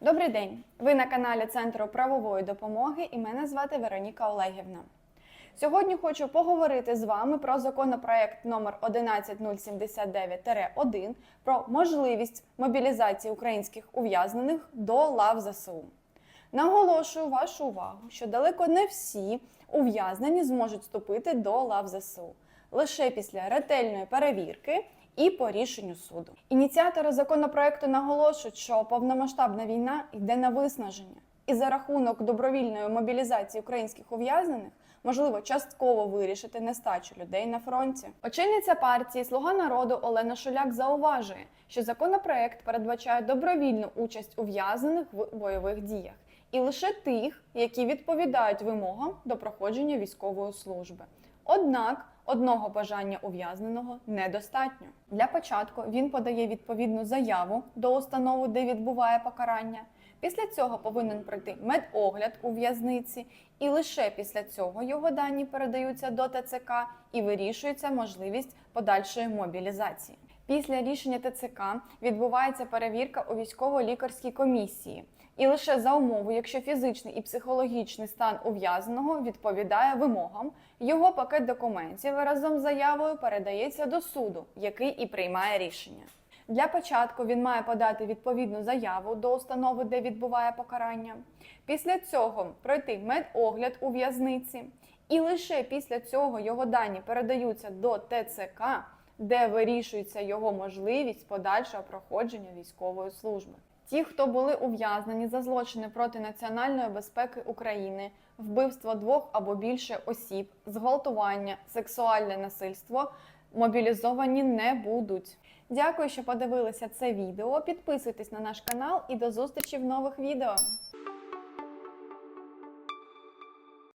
Добрий день! Ви на каналі Центру правової допомоги і мене звати Вероніка Олегівна. Сьогодні хочу поговорити з вами про законопроект номер 11079-1 про можливість мобілізації українських ув'язнених до лав ЗСУ. Наголошую вашу увагу, що далеко не всі ув'язнені зможуть вступити до лав ЗСУ лише після ретельної перевірки і по рішенню суду. Ініціатори законопроекту наголошують, що повномасштабна війна йде на виснаження, і за рахунок добровільної мобілізації українських ув'язнених можливо частково вирішити нестачу людей на фронті. Очільниця партії Слуга народу Олена Шуляк зауважує, що законопроект передбачає добровільну участь ув'язнених в бойових діях. І лише тих, які відповідають вимогам до проходження військової служби. Однак одного бажання ув'язненого недостатньо. Для початку він подає відповідну заяву до установи, де відбуває покарання. Після цього повинен пройти медогляд у в'язниці, і лише після цього його дані передаються до ТЦК і вирішується можливість подальшої мобілізації. Після рішення ТЦК відбувається перевірка у військово-лікарській комісії. І лише за умови, якщо фізичний і психологічний стан ув'язненого відповідає вимогам, його пакет документів разом з заявою передається до суду, який і приймає рішення. Для початку він має подати відповідну заяву до установи, де відбуває покарання. Після цього пройти медогляд у в'язниці, і лише після цього його дані передаються до ТЦК, де вирішується його можливість подальшого проходження військової служби. Ті, хто були ув'язнені за злочини проти національної безпеки України, вбивство двох або більше осіб, зґвалтування, сексуальне насильство, мобілізовані не будуть. Дякую, що подивилися це відео. Підписуйтесь на наш канал і до зустрічі в нових відео.